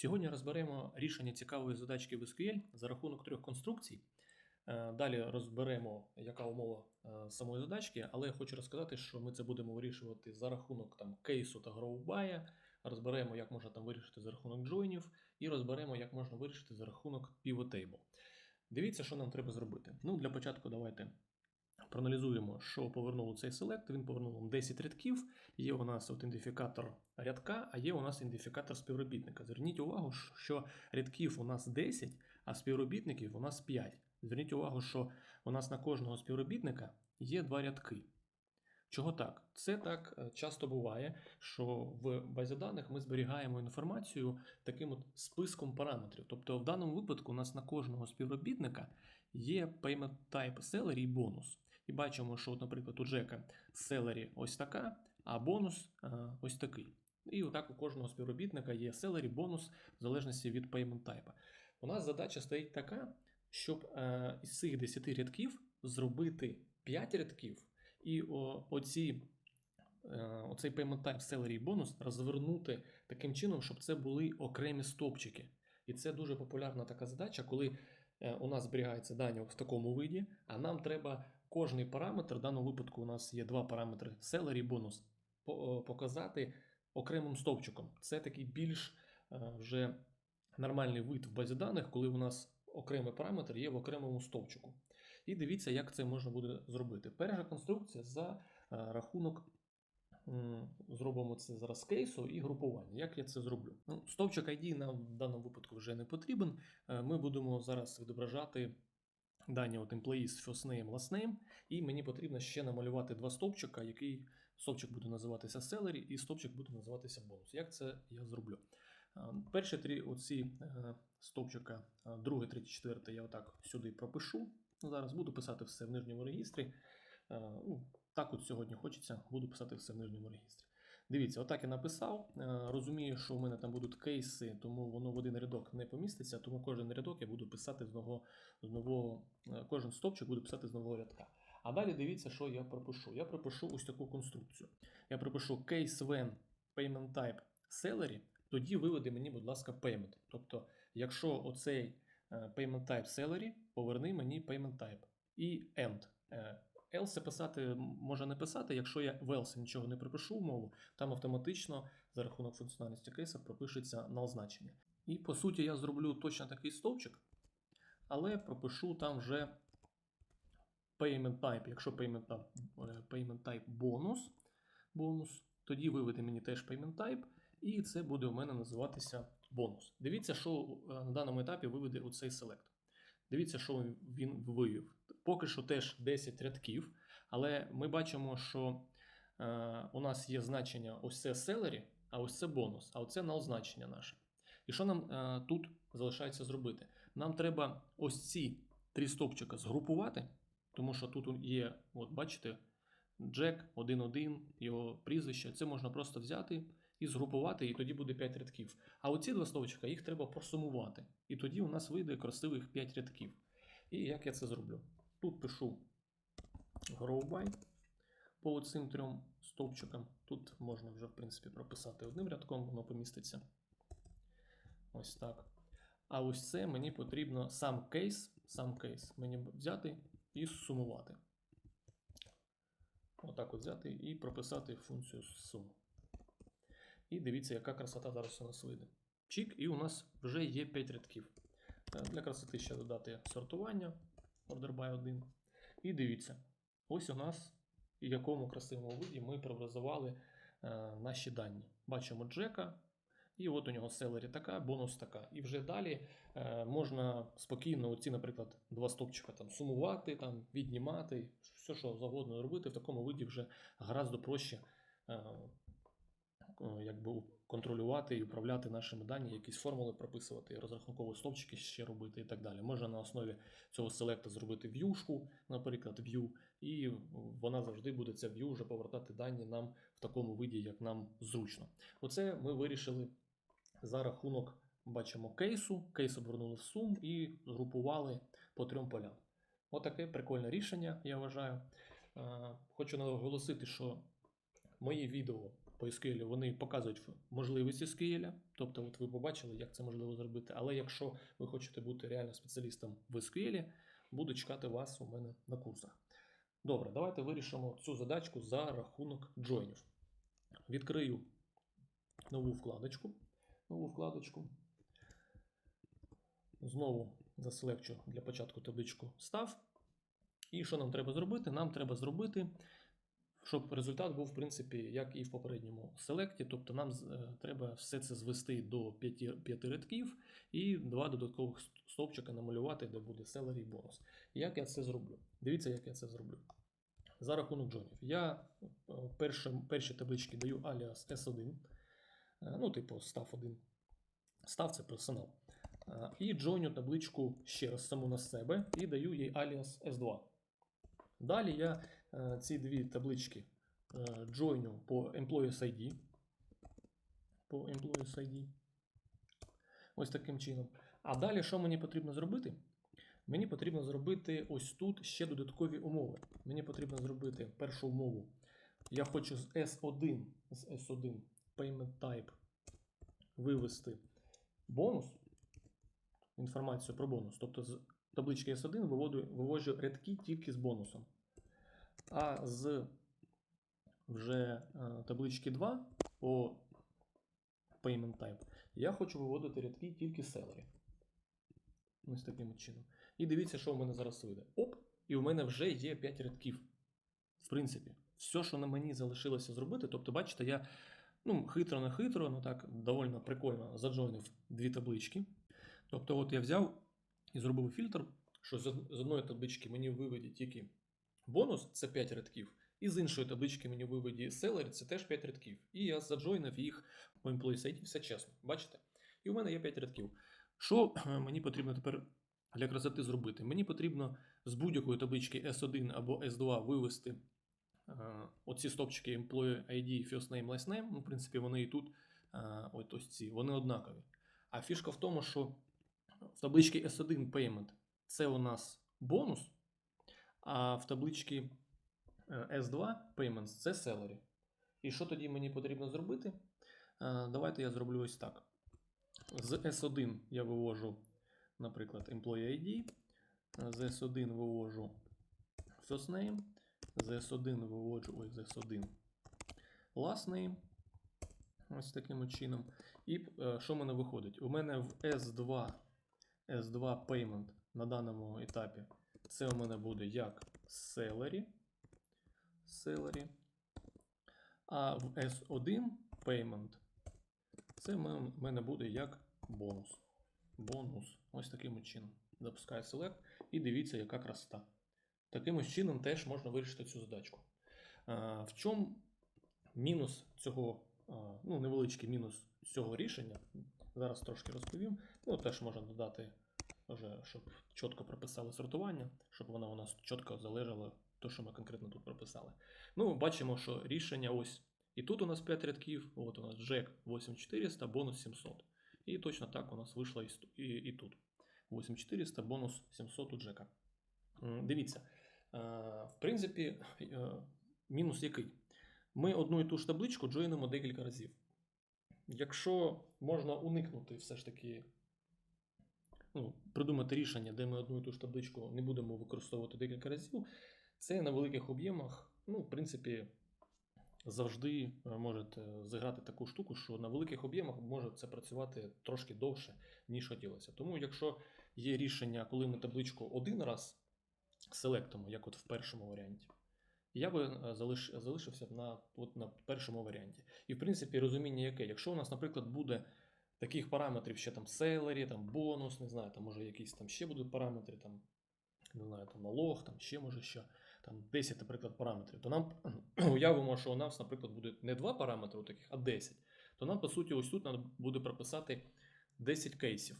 Сьогодні розберемо рішення цікавої задачки в SQL за рахунок трьох конструкцій. Е, Далі розберемо, яка умова е, самої задачки, але я хочу розказати, що ми це будемо вирішувати за рахунок там, кейсу та гроубая, розберемо, як можна там вирішити за рахунок джойнів, і розберемо, як можна вирішити за рахунок pivot table. Дивіться, що нам треба зробити. Ну, для початку давайте проаналізуємо, що повернув цей селект. Він повернув нам 10 рядків. Є у нас от ідентифікатор рядка, а є у нас ідентифікатор співробітника. Зверніть увагу, що рядків у нас 10, а співробітників у нас 5. Зверніть увагу, що у нас на кожного співробітника є два рядки. Чого так? Це так е, часто буває, що в базі даних ми зберігаємо інформацію таким от списком параметрів. Тобто, в даному випадку у нас на кожного співробітника є payment type salary і бонус. І бачимо, що, наприклад, у Джека salary ось така, а бонус е, ось такий. І отак у кожного співробітника є salary, бонус в залежності від payment type. У нас задача стоїть така, щоб е, із цих 10 рядків зробити 5 рядків, і оці, е, оцей payment type salary і бонус розвернути таким чином, щоб це були окремі стовпчики. І це дуже популярна така задача, коли у нас зберігаються дані в такому виді, а нам треба кожний параметр, в даному випадку у нас є два параметри salary і бонус, е, показати окремим стовпчиком. Це такий більш е, вже нормальний вид в базі даних, коли у нас окремий параметр є в окремому стовпчику. І дивіться, як це можна буде зробити. Перша конструкція за е, рахунок. Зробимо це зараз з кейсу і групування. Як я це зроблю? Ну, стовпчик ID нам в даному випадку вже не потрібен. Ми будемо зараз відображати дані от employees first name, last name, і мені потрібно ще намалювати два стовпчика, який стовпчик буде називатися salary і стовпчик буде називатися бонус. Як це я зроблю? Перші три оці е, стовпчика, е, другий, третій, четвертий, я отак сюди пропишу. Зараз буду писати все в нижньому регістрі. Е, Ну, так от сьогодні хочеться, буду писати все в нижньому регістрі. Дивіться, отак я написав. Е, Розумію, що у мене там будуть кейси, тому воно в один рядок не поміститься, тому кожен рядок я буду писати з нового, з нового е, кожен стовпчик буду писати з нового рядка. А далі дивіться, що я пропишу. Я пропишу ось таку конструкцію. Я пропишу case when payment type salary, тоді виведи мені, будь ласка, payment. Тобто, якщо оцей е, payment type salary, поверни мені payment type. І end. Else писати може не писати, якщо я в else нічого не пропишу в мову, там автоматично за рахунок функціональності кейса пропишеться null значення. І по суті я зроблю точно такий стовпчик, але пропишу там вже payment type. Якщо payment type, е, payment type бонус, бонус, тоді виведе мені теж payment type, і це буде у мене називатися бонус. Дивіться, що е, на даному етапі виведе у цей селект. Дивіться, що він вивів. Поки що теж 10 рядків, але ми бачимо, що е, у нас є значення ось це salary, а ось це бонус, а оце null значення наше. І що нам е, тут залишається зробити? Нам треба ось ці три стопчика згрупувати, тому що тут є, от бачите, Джек 1.1, його прізвище. Це можна просто взяти і згрупувати, і тоді буде 5 рядків. А оці два стовпчика їх треба просумувати. І тоді у нас вийде красивих 5 рядків. І як я це зроблю? Тут пишу grow by по цим трьом стовпчикам. Тут можна вже, в принципі, прописати одним рядком, воно поміститься. Ось так. А ось це мені потрібно сам кейс, сам кейс мені взяти і сумувати. Отак от взяти і прописати функцію сум. І дивіться, яка красота зараз у нас вийде. Чік, і у нас вже є 5 рядків. Е, Для красоти ще додати сортування order by 1. І дивіться, ось у нас в якому красивому виді ми преобразували е, наші дані. Бачимо Джека, і от у нього селері така, бонус така. І вже далі е, можна спокійно оці, наприклад, два стопчика там сумувати, там, віднімати, все, що завгодно робити, в такому виді вже гораздо проще. Е, якби контролювати і управляти нашими дані, якісь формули прописувати, розрахункові стовпчики ще робити і так далі. Можна на основі цього селекта зробити в'юшку, наприклад, view, і вона завжди буде ця view вже повертати дані нам в такому виді, як нам зручно. Оце ми вирішили за рахунок, бачимо, кейсу, кейс обернули в сум і згрупували по трьом полям. Отаке прикольне рішення, я вважаю. Е, Хочу наголосити, що мої відео по SQL, вони показують можливості SQL, тобто от ви побачили, як це можливо зробити. Але якщо ви хочете бути реально спеціалістом в SQL, буду чекати вас у мене на курсах. Добре, давайте вирішимо цю задачку за рахунок джойнів. Відкрию нову вкладочку. Нову вкладочку. Знову заселекчу для початку табличку став. І що нам треба зробити? Нам треба зробити, щоб результат був, в принципі, як і в попередньому селекті. Тобто нам е, треба все це звести до 5, рядків і два додаткових стовпчика намалювати, де буде селері і бонус. Як я це зроблю? Дивіться, як я це зроблю. За рахунок джонів. Я е, першим, перші таблички даю аліас S1, е, ну, типу, став 1. Став це персонал. І джойню табличку ще раз саму на себе і даю їй аліас S2. Далі я ці дві таблички е, джойню по Employees ID. По Employees ID. Ось таким чином. А далі, що мені потрібно зробити? Мені потрібно зробити ось тут ще додаткові умови. Мені потрібно зробити першу умову. Я хочу з S1, з S1 Payment Type вивести бонус, інформацію про бонус. Тобто з таблички S1 виводу, виводжу рядки тільки з бонусом. А з вже е, таблички 2 по Payment Type я хочу виводити рядки тільки Celery. Ось таким чином. І дивіться, що в мене зараз вийде. Оп! І у мене вже є 5 рядків. В принципі, все, що на мені залишилося зробити, тобто, бачите, я ну, хитро не хитро, ну так, доволі прикольно заджойнив дві таблички. Тобто, от я взяв і зробив фільтр, що з од- одної таблички мені виведіть тільки бонус, це 5 рядків, і з іншої таблички мені виведі Celery, це теж 5 рядків. І я заджойнив їх по Employee ID, все чесно, бачите? І у мене є 5 рядків. Що мені потрібно тепер для красоти зробити? Мені потрібно з будь-якої таблички S1 або S2 вивести е, оці стопчики Employee ID, First Name, Last Name. Ну, в принципі, вони і тут, е, от ось ці, вони однакові. А фішка в тому, що в табличці S1 Payment це у нас бонус, а в табличці е, S2 Payments це Salary. І що тоді мені потрібно зробити? Е, Давайте я зроблю ось так. З S1 я вивожу, наприклад, Employee ID, з S1 вивожу First Name, з S1 виводжу, ой, з S1 Last Name. Ось таким чином. І е, що в мене виходить? У мене в S2 S2 Payment на даному етапі це у мене буде як Salary. Salary. А в S1 Payment це в мене буде як бонус. Бонус. Ось таким чином. Запускаю Select і дивіться, яка красота. Таким чином теж можна вирішити цю задачку. В чому мінус цього, ну, невеличкий мінус цього рішення? Зараз трошки розповім. Ну, теж можна додати, вже, щоб чітко прописали сортування, щоб воно у нас чітко залежало те, що ми конкретно тут прописали. Ну, бачимо, що рішення ось. І тут у нас 5 рядків, от у нас Джек 8400, бонус 700. І точно так у нас вийшло і, і, і тут. 8400, бонус 700 у Джека. Дивіться, е, в принципі, е, мінус який? Ми одну і ту ж табличку джойнимо декілька разів. Якщо можна уникнути все ж таки, ну, придумати рішення, де ми одну і ту ж табличку не будемо використовувати декілька разів, це на великих об'ємах, ну, в принципі, завжди е, можете зіграти таку штуку, що на великих об'ємах може це працювати трошки довше, ніж хотілося. Тому, якщо є рішення, коли ми табличку один раз селектимо, як от в першому варіанті, я би е, залиш, залишився на, от на першому варіанті. І в принципі розуміння яке, якщо у нас, наприклад, буде таких параметрів ще там селері, там бонус, не знаю, там може якісь там ще будуть параметри, там, не знаю, там налог, там ще може що, там 10, наприклад, параметрів, то нам уявимо, що у нас, наприклад, буде не два параметри таких, а 10. То нам, по суті, ось тут треба буде прописати 10 кейсів.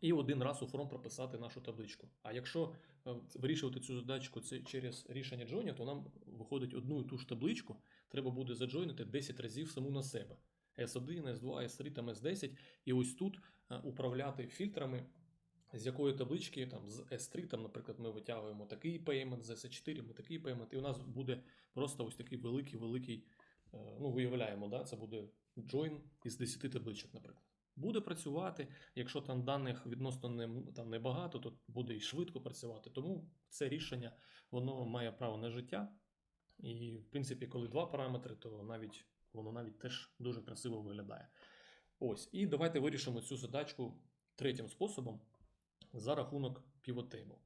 І один раз у фронт прописати нашу табличку. А якщо е, вирішувати цю задачку через рішення джойня, то нам виходить одну і ту ж табличку, треба буде заджойнити 10 разів саму на себе. S1, S2, S3, там S10, і ось тут е, управляти фільтрами, з якої таблички, там з S3, там, наприклад, ми витягуємо такий payment, з S4 ми такий payment, і у нас буде просто ось такий великий-великий е, ну, виявляємо, да, це буде join із 10 табличок, наприклад. Буде працювати, якщо там даних відносно не, там небагато, то буде і швидко працювати. Тому це рішення воно має право на життя. І, в принципі, коли два параметри, то навіть воно навіть теж дуже красиво виглядає. Ось, і давайте вирішимо цю задачку третім способом за рахунок pivot table.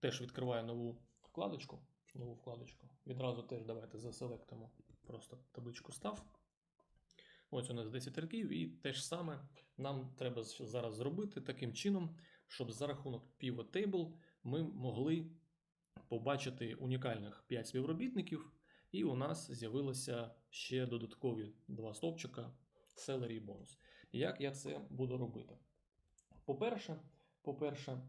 Теж відкриваю нову вкладочку. Нову вкладочку. Відразу теж давайте заселектимо просто табличку став. Ось у нас 10 рядків, і те ж саме нам треба зараз зробити таким чином, щоб за рахунок pivot table ми могли побачити унікальних 5 співробітників, і у нас з'явилося ще додаткові два стовпчика селері і бонус. Як я це буду робити? По-перше, по-перше,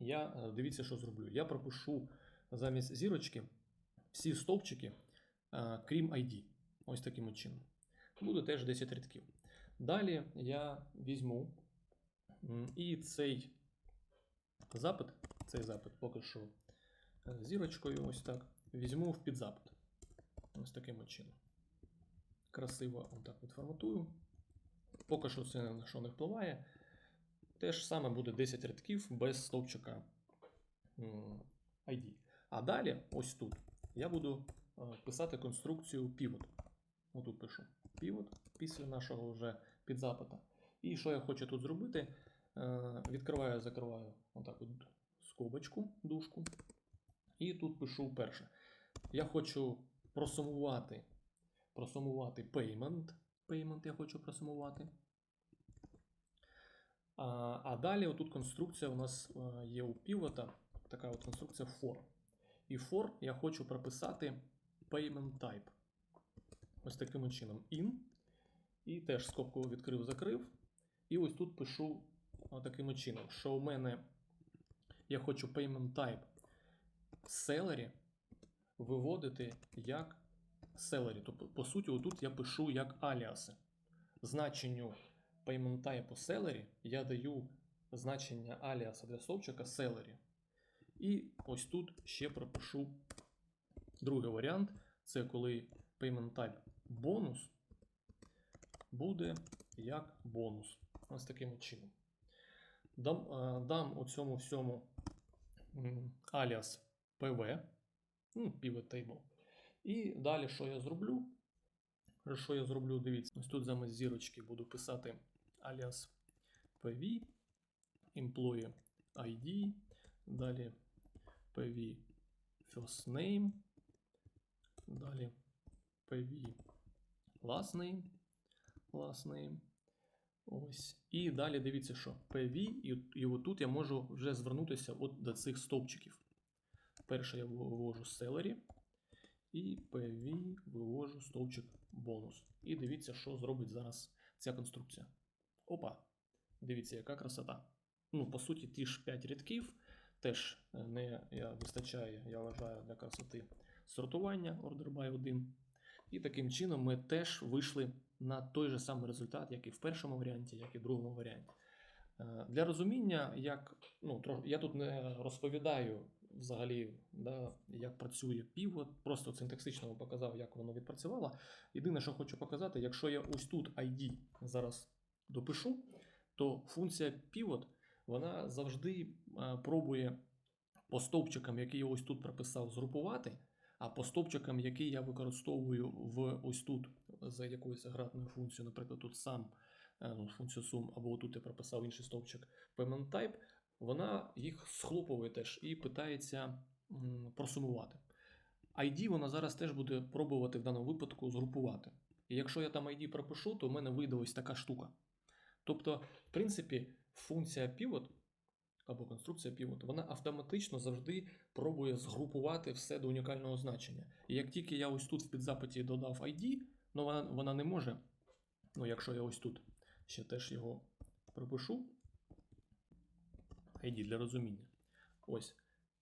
я е, дивіться, що зроблю. Я пропишу замість зірочки всі стовпчики, е, крім ID. Ось таким чином. Буде теж 10 рядків. Далі я візьму і цей запит, цей запит поки що е, зірочкою, ось так, візьму в підзапит. Ось таким чином. Красиво отак відформатую. Поки що це на що не впливає. Те ж саме буде 10 рядків без стовпчика ID. А далі, ось тут, я буду е, писати конструкцію pivot. Отут пишу pivot після нашого вже підзапита. І що я хочу тут зробити? Е, Відкриваю, закриваю отак от скобочку, дужку. І тут пишу перше. Я хочу просумувати, просумувати payment. Payment я хочу просумувати. А, а далі отут конструкція у нас е, є у півота, така от конструкція for. І for я хочу прописати payment type. Ось таким чином in. І теж скобку відкрив, закрив. І ось тут пишу таким чином, що у мене я хочу payment type salary виводити як salary. Тобто, по суті, отут я пишу як аліаси. Значенню payment type salary я даю значення аліаса для стовпчика salary. І ось тут ще пропишу другий варіант. Це коли payment type бонус буде як бонус. Ось таким чином. Дам, е, дам у цьому всьому аліас PV, ну, pivot table. І далі, що я зроблю? Що я зроблю? Дивіться, ось тут замість зірочки буду писати аліас PV, employee ID, далі PV first name, далі PV last name, last name. Ось. І далі дивіться, що PV, і, і отут я можу вже звернутися от до цих стовпчиків. Перше я вивожу salary, і PV вивожу стовпчик бонус. І дивіться, що зробить зараз ця конструкція. Опа! Дивіться, яка красота. Ну, по суті, ті ж 5 рядків теж е, не я, вистачає, я вважаю, для красоти сортування order by 1. І таким чином ми теж вийшли на той же самий результат, як і в першому варіанті, як і в другому варіанті. Е, Для розуміння, як ну, я тут не розповідаю взагалі, да, як працює pivot, просто синтаксично показав, як воно відпрацювало. Єдине, що хочу показати, якщо я ось тут ID зараз допишу, то функція pivot вона завжди е, пробує по стовпчикам, які я ось тут прописав, згрупувати. А по стовпчикам, які я використовую в ось тут за якоюсь агратною функцією, наприклад, тут сам е, ну, функцію sum, або тут я прописав інший стовпчик payment type, вона їх схлопує теж і питається просумувати. ID вона зараз теж буде пробувати в даному випадку згрупувати. І якщо я там ID пропишу, то в мене вийде ось така штука. Тобто, в принципі, функція pivot або конструкція pivot, вона автоматично завжди пробує згрупувати все до унікального значення. І як тільки я ось тут в підзапиті додав ID, ну вона, вона не може. Ну, якщо я ось тут ще теж його пропишу. ID для розуміння. Ось.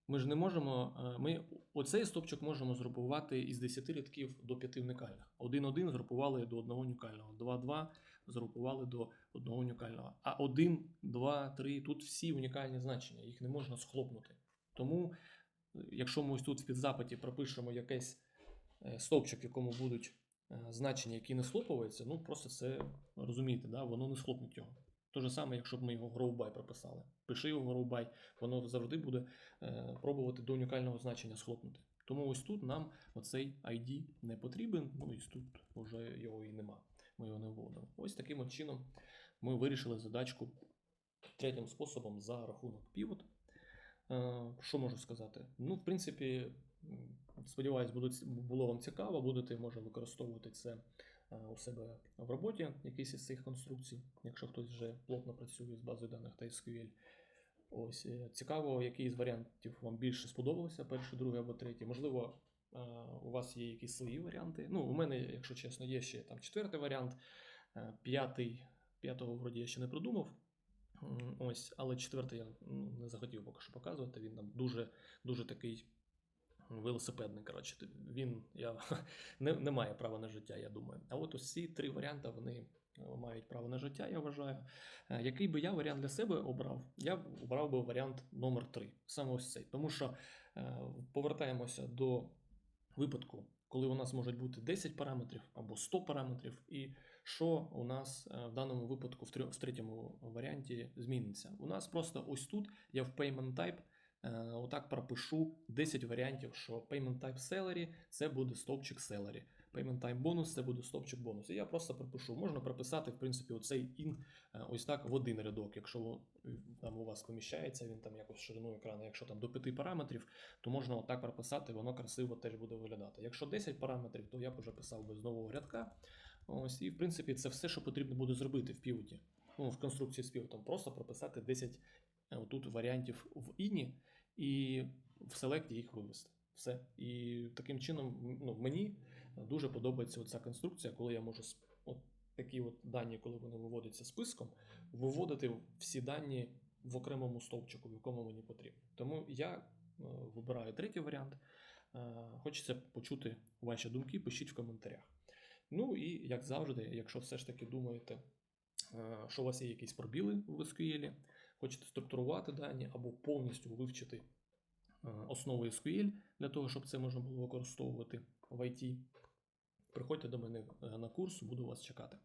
Ми ж не можемо. е, Ми оцей стопчик можемо згрупувати із 10 рядків до 5 унікальних. 1-1 згрупували до одного унікального, 2-2 згрупували до одного унікального. А 1, 2, 3 тут всі унікальні значення, їх не можна схлопнути. Тому, е, якщо ми ось тут в підзапиті пропишемо якийсь е, стовпчик, в якому будуть значення, які не схлопуються, ну просто це розумієте, да, воно не схлопнуть його. Те ж саме, якщо б ми його гроубай прописали. Пиши його гроубай, воно завжди буде е, пробувати до унікального значення схлопнути. Тому ось тут нам оцей ID не потрібен, ну і тут вже його і нема. Ми його не вводимо. Ось таким от чином ми вирішили задачку третім способом за рахунок pivot. Е, Що можу сказати? Ну, в принципі, сподіваюсь, було вам цікаво, будете може використовувати це у себе в роботі, якісь із цих конструкцій, якщо хтось вже плотно працює з базою даних та SQL. Ось е, цікаво, який з варіантів вам більше сподобався, перший, другий або третій. Можливо, е, у вас є якісь свої варіанти. Ну, у мене, якщо чесно, є ще там четвертий варіант, е, п'ятий, п'ятого вроді я ще не продумав. Ось, але четвертий я ну, не захотів поки що показувати. Він там дуже, дуже такий велосипедний. Коротше, він я, не, не має права на життя, я думаю. А от ці три варіанти вони е, мають право на життя, я вважаю. Е, Який би я варіант для себе обрав? Я обрав би варіант номер 3, саме ось цей. Тому що е, повертаємося до випадку, коли у нас можуть бути 10 параметрів або 100 параметрів, і що у нас в даному випадку в, третьому варіанті зміниться. У нас просто ось тут я в payment type отак пропишу 10 варіантів, що payment type salary це буде стовпчик salary. Payment type bonus це буде стовпчик бонус. І я просто пропишу. Можна прописати, в принципі, оцей in е, ось так в один рядок. Якщо е, там у вас поміщається, він там якось ширину екрану, якщо там до 5 параметрів, то можна отак прописати, воно красиво теж буде виглядати. Якщо 10 параметрів, то я б вже писав би з нового рядка. Ось, і в принципі це все, що потрібно буде зробити в півоті. Ну, в конструкції з півотом. Просто прописати 10 е, отут варіантів в іні і в селекті їх вивести. Все. І таким чином ну, мені дуже подобається ця конструкція, коли я можу от такі от дані, коли вони виводяться списком, виводити всі дані в окремому стовпчику, в якому мені потрібно. Тому я е, вибираю третій варіант. Е, Хочеться почути ваші думки, пишіть в коментарях. Ну і як завжди, якщо все ж таки думаєте, е, що у вас є якісь пробіли в SQL, хочете структурувати дані або повністю вивчити основи SQL для того, щоб це можна було використовувати в IT, приходьте до мене е, на курс, буду вас чекати.